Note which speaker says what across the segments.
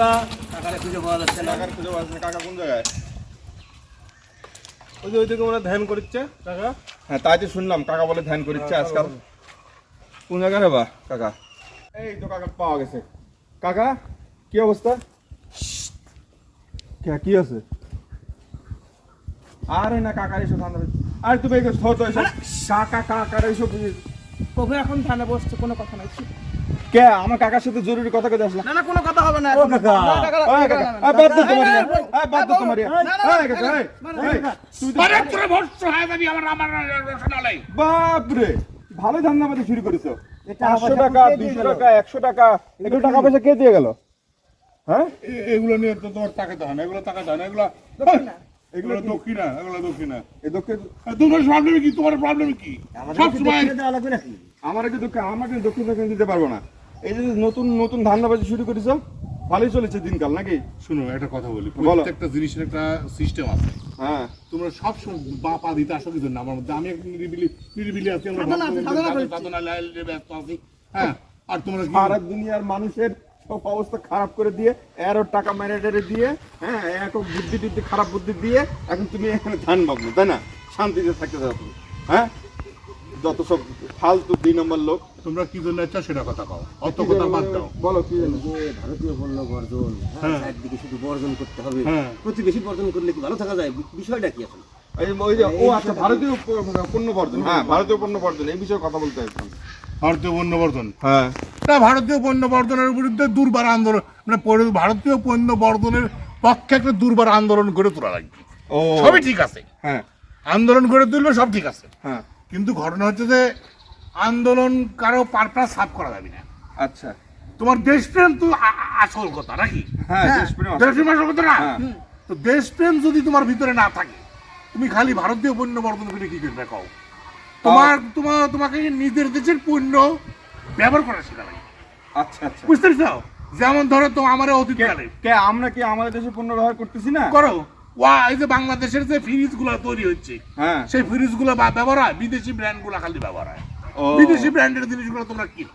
Speaker 1: কাকা কাকারে খুঁজে পাওয়া যাচ্ছে না।
Speaker 2: কাকার খুঁজে পাচ্ছি না। কাকা কোন জায়গায়?
Speaker 3: ওই যে ওইদিকে ওরা ধ্যান করছে কাকা।
Speaker 2: হ্যাঁ তাই তো শুনলাম। কাকা বলে ধ্যান করিচ্ছে আজকাল। কোন জায়গায় রে বা কাকা? এই তো কাকা পাওয়া গেছে। কাকা কি অবস্থা? কি আছে? আরে না কাকার এসব ধান্দা আরে তুমি এগুলো থো তো এসব কাকা কাকার এসব
Speaker 4: প্রভু এখন ধানে বসছে কোনো কথা নাই।
Speaker 2: কে আমার কাকার সাথে জরুরি কথা কথা আসলাম
Speaker 4: না না কোনো কথা হবে না
Speaker 1: ও কাকা।
Speaker 4: কাকা,
Speaker 2: বাদ দে তোমার ইয়া। বাদ দে তোমার ইয়া। কাকা, এই, তুই
Speaker 5: আরে তোরা হয়ে যাবি আমার আমার রসনালয়
Speaker 2: বাপরে ভালো ধান্দাবাজি শুরু করেছ পাঁচশো
Speaker 1: পয়সা
Speaker 2: টাকা
Speaker 1: কে দিয়ে
Speaker 2: দুশো
Speaker 1: গেল?
Speaker 2: টাকা একশো টাকা এগুলো টাকা পয়সা কে দিয়ে গেল হ্যাঁ
Speaker 5: এগুলো নিয়ে তো তোমার টাকাতে হয় না এগুলো টাকাতে হয় না এগুলো এগুলো দক্ষিণা এগুলো দক্ষিণা
Speaker 2: এই দক্ষিণ
Speaker 5: তোমার প্রবলেম কি তোমার প্রবলেম কি সব সময়
Speaker 2: আমার কি দক্ষিণ আমাকে দক্ষিণ দক্ষিণ দিতে পারব না এই যে নতুন নতুন ধান্দাবাজি শুরু করেছ? ভালোই চলেছে দিনকাল নাকি?
Speaker 5: শুনো একটা কথা বলি। প্রত্যেকটা জিনিসের একটা সিস্টেম আছে।
Speaker 2: হ্যাঁ।
Speaker 5: তোমরা সব সময় বা পা দিতে আসো কিছু না আমার মধ্যে আমি একটু নিরিবিলি নিরিবিলি আছি আমরা
Speaker 4: সাধনা আছে, সাধনা করছি।
Speaker 5: সাধনা লাইলে ব্যস্ত আছি। হ্যাঁ আর তোমরা
Speaker 2: সারা দুনিয়ার মানুষের সব অবস্থা খারাপ করে দিয়ে এরও টাকা মেরে টেরে দিয়ে হ্যাঁ এক বুদ্ধি টুদ্ধি খারাপ বুদ্ধি দিয়ে এখন তুমি এখানে ধান ভাবলো তাই না? শান্তিতে থাকতে চাও তুমি হ্যাঁ? যত সব ফালতু দুই নম্বর লোক
Speaker 5: তোমরা কি জন্য চাও সেটা কথা কও। অত কথা বাদ দাও।
Speaker 2: বলো কি
Speaker 1: ভারতীয় পণ্য বর্জন
Speaker 5: হ্যাঁ।
Speaker 1: একদিকে শুধু বর্জন করতে হবে।
Speaker 5: হ্যাঁ।
Speaker 1: প্রতিবেশী বর্জন করলে কি ভালো থাকা যায়? বিষয়টা কি আসলে?
Speaker 2: এই ওই যে ও আচ্ছা ভারতীয় পণ্য বর্জন হ্যাঁ ভারতীয় পণ্য বর্জন এই বিষয়ে কথা বলতে চাইছিলাম।
Speaker 5: ভারতীয় পণ্য বর্ধন
Speaker 2: হ্যাঁ।
Speaker 5: না ভারতীয় পণ্য বর্ধনের বিরুদ্ধে দুর্বার আন্দোলন মানে ভারতীয় পণ্য বর্ধনের পক্ষে একটা দুর্বার আন্দোলন গড়ে তোলা লাগবে।
Speaker 2: ও।
Speaker 5: সবই ঠিক আছে।
Speaker 2: হ্যাঁ।
Speaker 5: আন্দোলন গড়ে তুলবে সব ঠিক আছে।
Speaker 2: হ্যাঁ।
Speaker 5: কিন্তু ঘটনা হচ্ছে যে আন্দোলন কারও পারপাস সাফ করা যাবে না।
Speaker 2: আচ্ছা।
Speaker 5: তোমার দেশপ্রেম তো আসল কথা নাকি?
Speaker 2: হ্যাঁ দেশপ্রেম
Speaker 5: আসল। কথা না?
Speaker 2: হ্যাঁ।
Speaker 5: তো দেশপ্রেম যদি তোমার ভিতরে না থাকে তুমি খালি ভারতীয় পণ্য বর্ধন করে কি করবে কও? তোমার তোমার তোমাকে নিজের দেশের পণ্য ব্যবহার করা শেখা লাগে
Speaker 2: আচ্ছা আচ্ছা।
Speaker 5: বুঝতে পেরেছ? যেমন ধরো তো আমার অতীতকালে
Speaker 2: কে আমরা কি আমাদের দেশে পণ্য ব্যবহার করতেছি না?
Speaker 5: করো। ওয়া এই যে বাংলাদেশের যে ফ্রিজগুলো তৈরি হচ্ছে
Speaker 2: হ্যাঁ।
Speaker 5: সেই ফ্রিজগুলো ব্যবহার হয় বিদেশি ব্র্যান্ডগুলো খালি ব্যবহার হয়। বিদেশি ব্র্যান্ডের জিনিসগুলো তোমরা কিনো।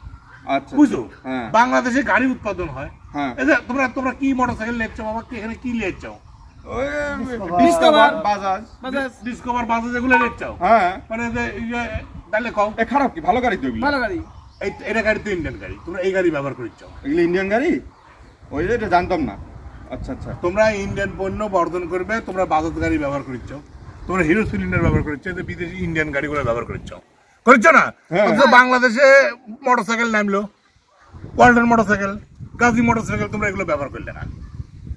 Speaker 2: আচ্ছা
Speaker 5: বুঝছ?
Speaker 2: হ্যাঁ।
Speaker 5: বাংলাদেশে গাড়ি উৎপাদন হয়।
Speaker 2: হ্যাঁ।
Speaker 5: যে তোমরা তোমরা কি মোটরসাইকেল নিচ্ছ বাবা? কি এখানে কি নিচ্ছ
Speaker 2: ওই ডিসকভার বাজাজ
Speaker 4: বাজাজ
Speaker 5: ডিসকভার বাসে যেগুলো
Speaker 2: হ্যাঁ।
Speaker 5: মানে যে এই যে তাহলে কও।
Speaker 2: এ খারাপ কি? ভালো গাড়ি তো এগুলো।
Speaker 4: ভালো গাড়ি।
Speaker 5: এই এটা গাড়ি তো ইন্ডিয়ান গাড়ি। তোমরা এই গাড়ি ব্যবহার করছ
Speaker 2: এগুলো ইন্ডিয়ান গাড়ি? ওই যে এটা জানতাম না। আচ্ছা আচ্ছা।
Speaker 5: তোমরা ইন্ডিয়ান পণ্য বর্ধন করবে তোমরা বাজাজ গাড়ি ব্যবহার করছ তোমরা হিরো সিলিন্ডার ব্যবহার করছ যে বিদেশি ইন্ডিয়ান গাড়ি গাড়িগুলো ব্যবহার করছ করছ না?
Speaker 2: হ্যাঁ।
Speaker 5: বাংলাদেশে মোটরসাইকেল নামলো ওয়ার্ল্ডের মোটরসাইকেল গাজী মোটরসাইকেল তোমরা এগুলো ব্যবহার করলে না।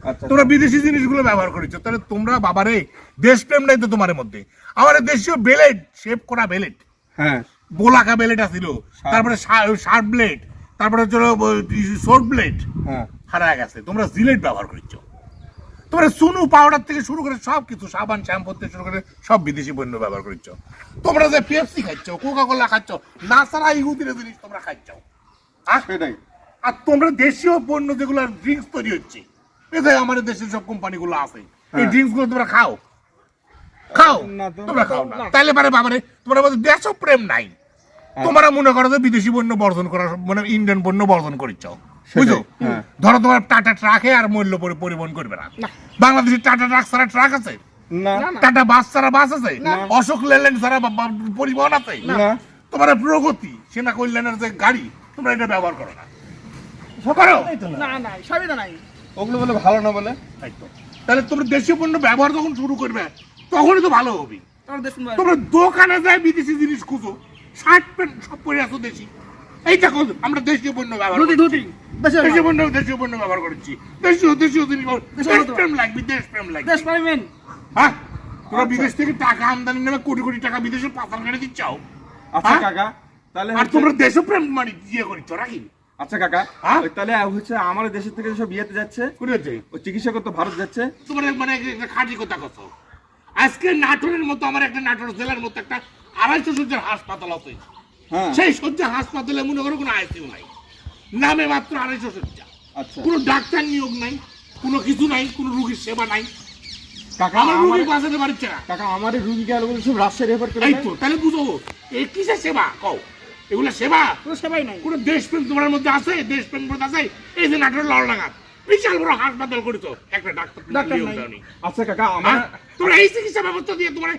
Speaker 2: আচ্ছা
Speaker 5: তোমরা বিদেশি জিনিসগুলো ব্যবহার করেছ তাহলে তোমরা বাবারে দেশপ্রেম নাই তো তোমার মধ্যে। আমার দেশীয় বেলেট শেপ করা বেলেট।
Speaker 2: হ্যাঁ।
Speaker 5: বোলাকা বেলেট আছিল। তারপরে শার্প ব্লেড তারপরে হচ্ছে শর্ট ব্লেড।
Speaker 2: হ্যাঁ।
Speaker 5: হারা গেছে। তোমরা জিলেট ব্যবহার করছ তোমরা সুনু পাউডার থেকে শুরু করে সব কিছু সাবান শ্যাম্পু থেকে শুরু করে সব বিদেশি পণ্য ব্যবহার করছ। তোমরা যে পেপসি খাচ্ছ কোকা কোলা খাচ্ছ না ছাড়া ইহুদির জিনিস তোমরা খাচ্ছ।
Speaker 2: সেটাই।
Speaker 5: আর তোমরা দেশীয় পণ্য যেগুলো ড্রিঙ্কস তৈরি হচ্ছে এদের আমাদের দেশের সব কোম্পানিগুলো আছে এই
Speaker 2: হ্যাঁ।
Speaker 5: ড্রিঙ্কসগুলো তোমরা খাও। খাও? তোমরা খাও না। তাইলে পারে বাবারে তোমার মধ্যে দেশপ্রেম নাই। তোমরা মনে করো যে বিদেশি পণ্য বর্জন করা মানে ইন্ডিয়ান পণ্য বর্জন করিচ্ছ বুঝো
Speaker 2: হ্যাঁ।
Speaker 5: ধরো তোমার টাটা ট্রাকে আর মূল্য পরিবহন করবে না। বাংলাদেশের টাটা ট্রাক ছাড়া ট্রাক আছে? টাটা বাস ছাড়া বাস আছে? অশোক লেল্যান্ড ছাড়া পরিবহন আছে? তোমার প্রগতি সেনা কল্যাণের যে গাড়ি তোমরা এটা ব্যবহার করো না। করো?
Speaker 4: না না সবই তো নাই।
Speaker 2: ওগুলো বলে ভালো না বলে?
Speaker 5: তাহলে তোমরা দেশীয় পণ্য ব্যবহার যখন শুরু করবে তখনই তো ভালো হবে।
Speaker 4: তোমার দেশ সুন্দর।
Speaker 5: তোমরা দোকানে যায় বিদেশি জিনিস খুঁজো শার্ট প্যান্ট সব পরে আসো দেশি। এই দেখো আমরা দেশীয় পণ্য ব্যবহার করছি।
Speaker 4: দেশের
Speaker 5: দেশীয় পণ্য দেশীয় পণ্য ব্যবহার করছি। দেশীয় দেশীয় জিনিস ব্যবহার-
Speaker 4: দেশের মতো।
Speaker 5: দেশপ্রেম লাগবে দেশপ্রেম লাগবে।
Speaker 4: দেশ
Speaker 5: হ্যাঁ? তোমরা বিদেশ থেকে টাকা আমদানি নেবে কোটি কোটি টাকা বিদেশে পাচার করে দিচ্ছাও
Speaker 2: আচ্ছা
Speaker 5: হ্যাঁ?
Speaker 2: কাকা তাহলে
Speaker 5: আর তোমরা দেশপ্রেম মানে ইয়ে করছ নাকি?
Speaker 2: আচ্ছা কাকা
Speaker 5: হ্যাঁ?
Speaker 2: তাহলে হচ্ছে আমার দেশের থেকে সব বিয়েতে যাচ্ছে ও চিকিৎসা করতে ভারত যাচ্ছে।
Speaker 5: তোমার মানে খাঁটি কথা কথা আজকে নাটোরের মতো আমার একটা নাটোর জেলার মতো একটা আড়াইশো সজ্জার হাসপাতাল আছে। সেই শয্যা হাসপাতালে মনে করো কোনো আইসিউ নাই। নামে মাত্র আড়াইশো শয্যা।
Speaker 2: আচ্ছা।
Speaker 5: কোনো ডাক্তার নিয়োগ নাই কোনো কিছু নাই কোনো রুগীর সেবা নাই।
Speaker 2: কাকা
Speaker 5: আমার রুগী বাঁচাতে পারছে না।
Speaker 2: কাকা আমার রুগী গেল বলে সব রাজশাহী রেফার করে
Speaker 5: এই
Speaker 2: দেয়?
Speaker 5: তো তাহলে বুঝো এই কিসের সেবা? কও এগুলো সেবা?
Speaker 4: কোনো সেবাই নাই।
Speaker 5: কোনো দেশপ্রেম তোমার মধ্যে আছে? দেশপ্রেম বোধ আছে? এই যে নাটোর লাল ডাঙা বিশাল বড় হাসপাতাল করেছ। একটা ডাক্তার
Speaker 4: ডাক্তার নাই।
Speaker 2: আচ্ছা কাকা আমার
Speaker 5: হ্যাঁ? তোমরা এই চিকিৎসা ব্যবস্থা দিয়ে তোমার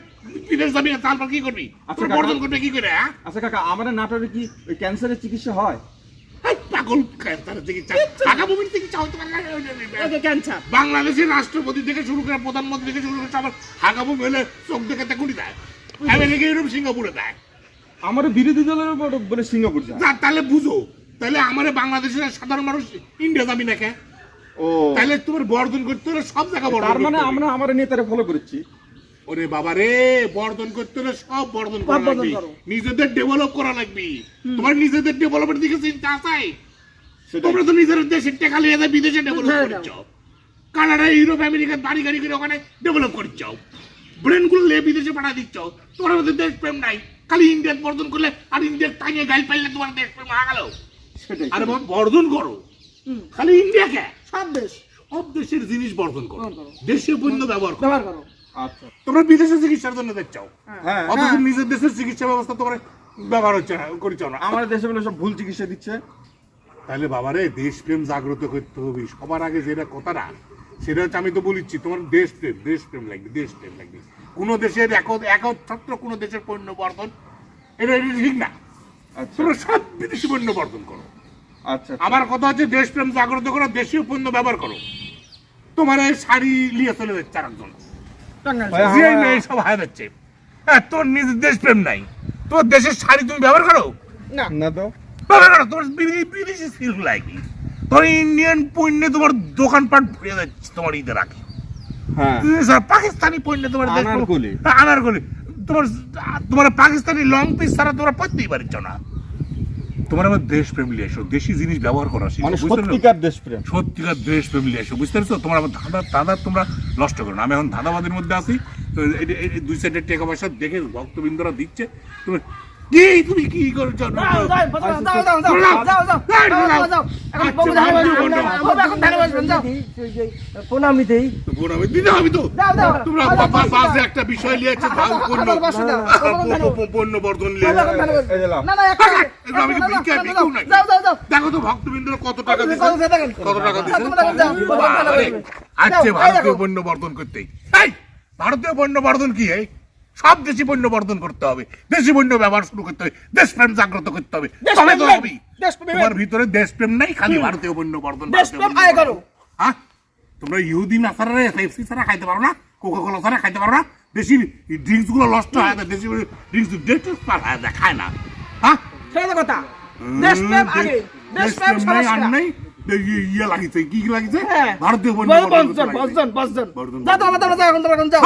Speaker 5: বিদেশ যাবি না তারপর কি করবি?
Speaker 2: আচ্ছা,
Speaker 5: বর্জন করবে কি করে হ্যাঁ?
Speaker 2: আচ্ছা কাকা আমাদের নাটোরে কি ওই ক্যান্সারের চিকিৎসা হয়?
Speaker 5: পাগল ক্যান্সারের চিকিৎসা। টাকা মুভির চিকিৎসা হতে পারে
Speaker 4: ক্যান্সার।
Speaker 5: বাংলাদেশের রাষ্ট্রপতি থেকে শুরু করে প্রধানমন্ত্রী থেকে শুরু করে সবার হাগাবু মেলে চোখ দেখে তা কুড়ি দেয়। আমেরিকা ইউরোপ সিঙ্গাপুরে দেয়।
Speaker 2: আমার বিরোধী দলের উপর বলে সিঙ্গাপুর যায়।
Speaker 5: তাহলে বুঝো। তাহলে আমার বাংলাদেশের সাধারণ মানুষ ইন্ডিয়া যাবি না কে তাহলে তোমার বর্জন করতে হলে সব জায়গা বর্জন
Speaker 2: তার মানে আমরা আমার নেতারে ফলো করেছি।
Speaker 5: ওরে বাবা রে বর্ধন করতে হলে সব বর্ধন করা লাগবে। নিজেদের ডেভেলপ করা লাগবে। তোমার নিজেদের ডেভেলপের দিকে চিন্তা আছে তোমরা তো নিজের দেশের টাকা লিয়ে যায় বিদেশে ডেভেলপ
Speaker 4: হ্যাঁ,
Speaker 5: করছ। কানাডা ইউরোপ আমেরিকা বাড়ি গাড়ি করে ওখানে ডেভেলপ করছ। ব্রেনগুলো লিয়ে বিদেশে পাঠা দিচ্ছ। তোমার মধ্যে দেশ প্রেম নাই। খালি ইন্ডিয়াত বর্ধন করলে আর ইন্ডিয়ার টাইনে গাইল পাইলে তোমার দেশ প্রেম হয়ে গেল।
Speaker 2: সেটাই।
Speaker 5: আরে বর্ধন করো। খালি ইন্ডিয়াকে
Speaker 4: সব দেশ।
Speaker 5: সব দেশের জিনিস বর্ধন করো। দেশীয় পণ্য ব্যবহার করো।
Speaker 4: ব্যবহার করো।
Speaker 2: আচ্ছা।
Speaker 5: তোমরা বিদেশে চিকিৎসার জন্য দেখছাও
Speaker 2: হ্যাঁ।
Speaker 5: অথচ নিজের দেশের চিকিৎসা ব্যবস্থা তোমার ব্যবহার হচ্ছে না করিছ না।
Speaker 2: আমাদের দেশে বলে সব ভুল চিকিৎসা দিচ্ছে।
Speaker 5: তাহলে বাবারে দেশপ্রেম জাগ্রত করতে হবে। সবার আগে যেটা কথাটা সেটা হচ্ছে আমি তো বলিচ্ছি তোমার দেশপ্রেম দেশপ্রেম লাগবে দেশপ্রেম লাগবে। কোন দেশের এক একচ্ছত্র কোন দেশের পণ্য বর্ধন এটা এটা ঠিক না।
Speaker 2: আচ্ছা।
Speaker 5: তোমরা সব বিদেশি পণ্য বর্ধন করো। আমার কথা হচ্ছে দেশপ্রেম জাগ্রত করো দেশীয় পণ্য ব্যবহার করো। তোমার এই শাড়ি নিয়ে চলে যাচ্ছে আর একজন সব হায় যাচ্ছে। হ্যাঁ তোর নিজের দেশপ্রেম নাই। তোর দেশের শাড়ি তুমি ব্যবহার করো?
Speaker 4: না।
Speaker 2: না তো।
Speaker 5: ব্যবহার করো তোমার বিদেশি- সিল্ক লাগবে তোর ইন্ডিয়ান পণ্যে তোমার দোকানপাট ভরে যাচ্ছে তোমার ঈদের আগে।
Speaker 2: হ্যাঁ।
Speaker 5: পাকিস্তানি পণ্যে তোমার দেশ-
Speaker 2: আনারকলি।
Speaker 5: হ্যাঁ, আনারকলি। তোমার তোমার পাকিস্তানি লং পিস ছাড়া তোমরা পড়তেই পারছ না। তোমার আমার দেশ লিয়ে এসো দেশি জিনিস ব্যবহার করা শিখো,
Speaker 2: মানে সত্যিকার দেশপ্রেম।
Speaker 5: সত্যিকার দেশ ফ্যামিলি আসো এসো বুঝতে পারছ? তোমার আমার ধাঁধা ধাঁধা তোমরা নষ্ট করো না। আমি এখন ধাঁধাবাদের মধ্যে আছি দুই সাইডের টাকা পয়সা দেখে ভক্তবৃন্দরা দিচ্ছে তুমি একটা বিষয় বর্ধন দেখো তো ভক্তবৃন্দ কত টাকা
Speaker 4: কত
Speaker 5: টাকা ভারতীয় পণ্য বর্ধন করতে ভারতীয় পণ্য বর্ধন কি এই সব দেশি পণ্য বর্ধন করতে হবে। দেশি পণ্য ব্যবহার শুরু করতে হবে। দেশপ্রেম জাগ্রত করতে হবে। তবে তো হবে তোমার ভিতরে দেশপ্রেম নাই খালি ভারতীয় পণ্য বর্ধন
Speaker 4: দেশপ্রেম আয় করো।
Speaker 5: হ্যাঁ? তোমরা ইহুদি নাসারা পেপসি ছাড়া খাইতে পারো না কোকা কোলা ছাড়া খাইতে পারো না। দেশি ড্রিঙ্কসগুলো নষ্ট হয় না দেশি ড্রিঙ্কস ডেট পার হয় না খায় না। হ্যাঁ?
Speaker 4: সেটা কথা। দেশপ্রেম আগে, দেশপ্রেম
Speaker 5: দেশপ্রেম নাই আর
Speaker 4: সবার
Speaker 5: নাই। ইয়ে- লাগিছে কি লাগিছে?
Speaker 4: হ্যাঁ।
Speaker 5: ভারতীয়। বর্ধন
Speaker 4: যাও, যাও, যাও, যাও, এখন এখন যাও।